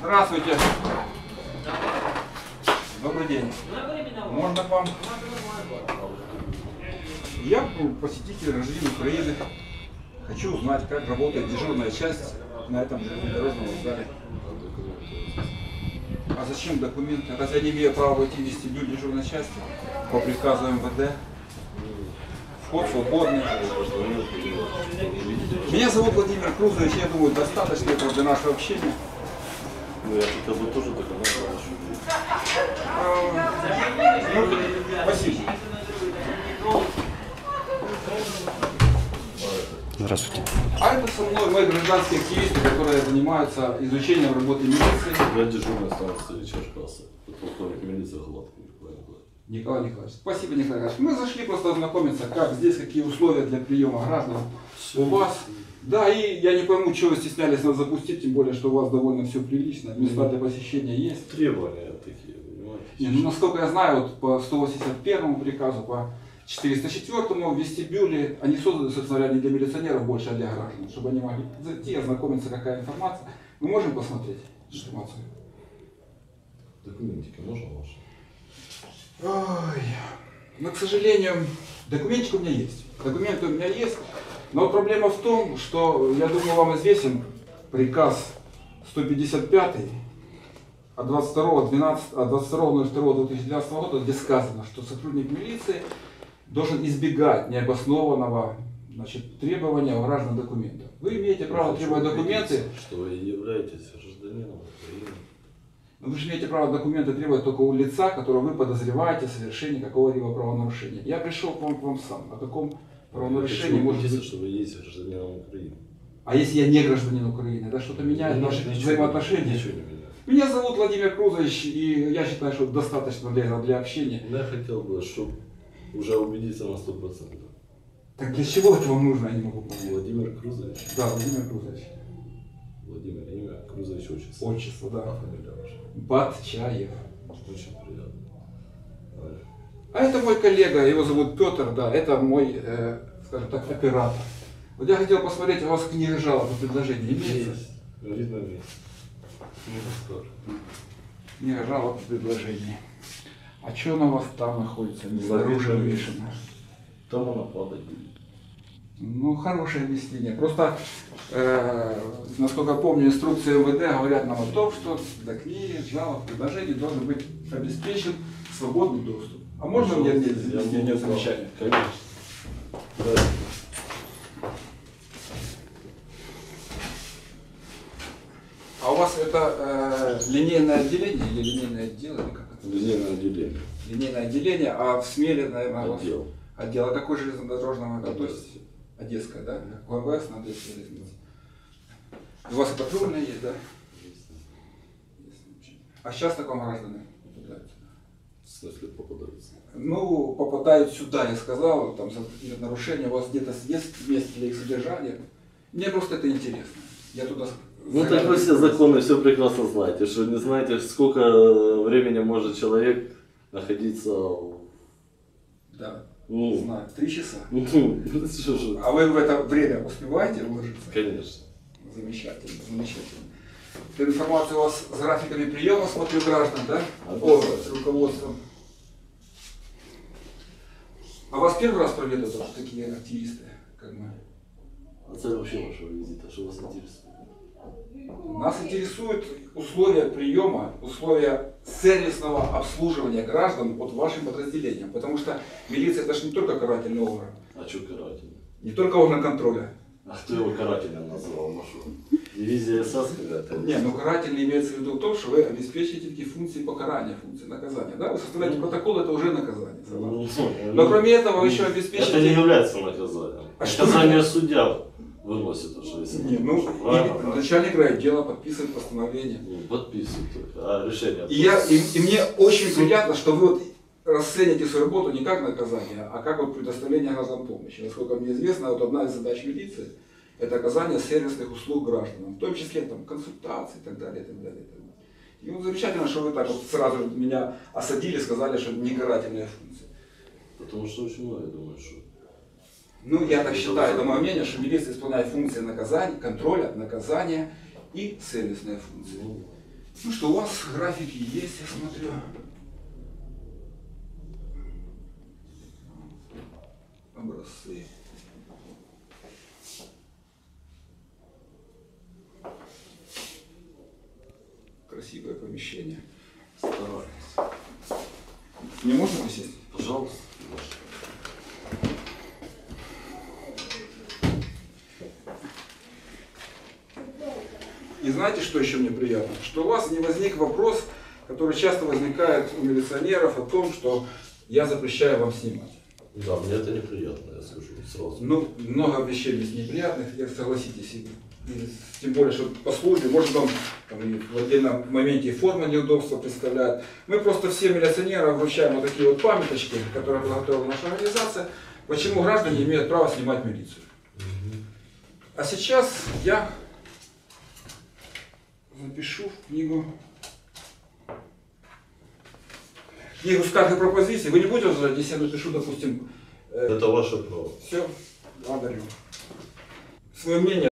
Здравствуйте. Добрый день. Можно к вам? Я посетитель гражданин Украины. Хочу узнать, как работает дежурная часть на этом железнодорожном вокзале. А зачем документы? Разве я не имею права войти в вестибюль дежурной части по приказу МВД? Вход свободный. Меня зовут Владимир Крузович, я думаю, достаточно этого для нашего общения. Ну, я хотел бы тоже доконаться со мной мои гражданские активисты, которые занимаются изучением работы милиции. Я дежурный станции Черкасы. Полковник милиции Гладкий Николай Николаевич. Николай Николаевич. Спасибо, Николай Николаевич. Мы зашли просто ознакомиться, как здесь, какие условия для приема граждан у вас. Да, и я не пойму, чего вы стеснялись нас запустить, тем более, что у вас довольно все прилично, места для посещения есть. Требования такие, понимаете? Не, ну, насколько я знаю, вот по 181 приказу, по 404 в вестибюле, они созданы, собственно говоря, не для милиционеров больше, а для граждан, чтобы они могли зайти, ознакомиться, какая информация. Мы можем посмотреть информацию? Документики можно ваши? Ой, но, к сожалению, документик у меня есть. Документы у меня есть. Но проблема в том, что, я думаю, вам известен приказ 155 от 22 12 от 22.02.2012 года, где сказано, что сотрудник милиции должен избегать необоснованного значит, требования у граждан документов. Вы имеете право Я требовать документы, Что вы являетесь гражданином Украины. вы же имеете право документы требовать только у лица, которого вы подозреваете в совершении какого-либо правонарушения. Я пришел к вам, к вам сам. О каком правонарушении Я хочу может убедиться, быть? что вы есть гражданином Украины. А если я не гражданин Украины, это что-то меняет Ну, наши ничего- взаимоотношения? Ничего не меняет. Меня зовут Владимир Крузович, и я считаю, что достаточно для, этого- для общения. Я хотел бы, чтобы уже убедиться на 100%. Так для чего это вам нужно, я не могу понять. Владимир Крузович. Да, Владимир Крузович. Владимир имя, Крузович отчество. Отчество, А да. фамилия ваша? Батчаев. Очень приятно. А это мой коллега, его зовут Петр, да, это мой, э, скажем так, оператор. Вот я хотел посмотреть, у вас книга жалоб и предложений имеется? Есть. Не расскажу. Книга жалоб и предложений. А что на вас там находится? Не снаружи Завешено. вывешено. Там она падать будет. Ну, хорошее объяснение. Просто, э, насколько помню, инструкции МВД говорят нам о том, что до книги, жалоб, предложений должен быть обеспечен свободный доступ. А можно мне мне Я мне могу замечание? Конечно. Да. А у вас это э, линейное отделение или линейное отдел, или как это? Линейное отделение. Линейное отделение, а в СМЕЛе, наверное, у вас Отдел. отдел. А какой железнодорожного? это? То есть. Одесская, да? ВМС на Одессе железница. У вас и патрульная есть, да? А сейчас таком граждане? В смысле попадаются. Ну, попадают сюда, я сказал, там за какие-то нарушения, у вас где-то есть место для их содержания. Мне просто это интересно. Я туда Ну так вы все законы все прекрасно знаете, что не знаете, сколько времени может человек находиться в- Да, ну, знаю. Три часа. ну, А вы в это время успеваете уложиться? конечно. Замечательно, замечательно. Эта информация у вас с графиками приема, смотрю, граждан, да? О, с руководством. А вас первый раз проведут такие активисты, как мы? А цель вообще вашего визита, что вас интересует? Нас интересуют условия приема, условия сервисного обслуживания граждан под вашим подразделением. Потому что милиция это же не только карательный орган, А что карательный? не только орган контроля. А кто его карателем назвал? Ну что, дивизия САС какая-то? Не, ну карательный имеется в виду в том, что вы обеспечиваете такие функции покарания, функции наказания. Да? Вы составляете протокол, это уже наказание. Ну, Но кроме этого вы еще Это не обеспечиваете... является наказанием. А что Наказание судья выносит уже, если Не, ну, Правильно. начальник райотдела подписывает постановление. Ну, подписывает только, а решение... И, я, и, и мне очень приятно, что вы вот расцените свою работу не как наказание, а как вот предоставление граждан помощи. Насколько мне известно, вот одна из задач милиции – это оказание сервисных услуг гражданам, в том числе там, консультации и так далее. И так далее, и так далее. И вот замечательно, что вы так вот сразу меня осадили, сказали, что не карательная функция. Потому что очень много, я думаю, что... Ну, я так считаю, это мое мнение, что милиция исполняет функции наказания, контроля, наказания и сервисная функция. Ну, что, у вас графики есть, я смотрю. Образцы. Красивое помещение. стараюсь. Не можно присесть? Пожалуйста. И знаете, что еще мне приятно? Что у вас не возник вопрос, который часто возникает у милиционеров о том, что я запрещаю вам снимать. Да, мне это неприятно, я скажу сразу. Ну, много вещей здесь неприятных, я согласитесь. Тем более, что по службе, может вам там, в отдельном моменте и форма неудобства представляет. Мы просто всем милиционерам вручаем вот такие вот памяточки, которые подготовила наша организация, почему граждане имеют право снимать милицию. А сейчас я запишу в книгу. Книгу скарг и пропозиций. Вы не будете возражать, если я напишу, допустим, Это ваше право. все, благодарю. Свое мнение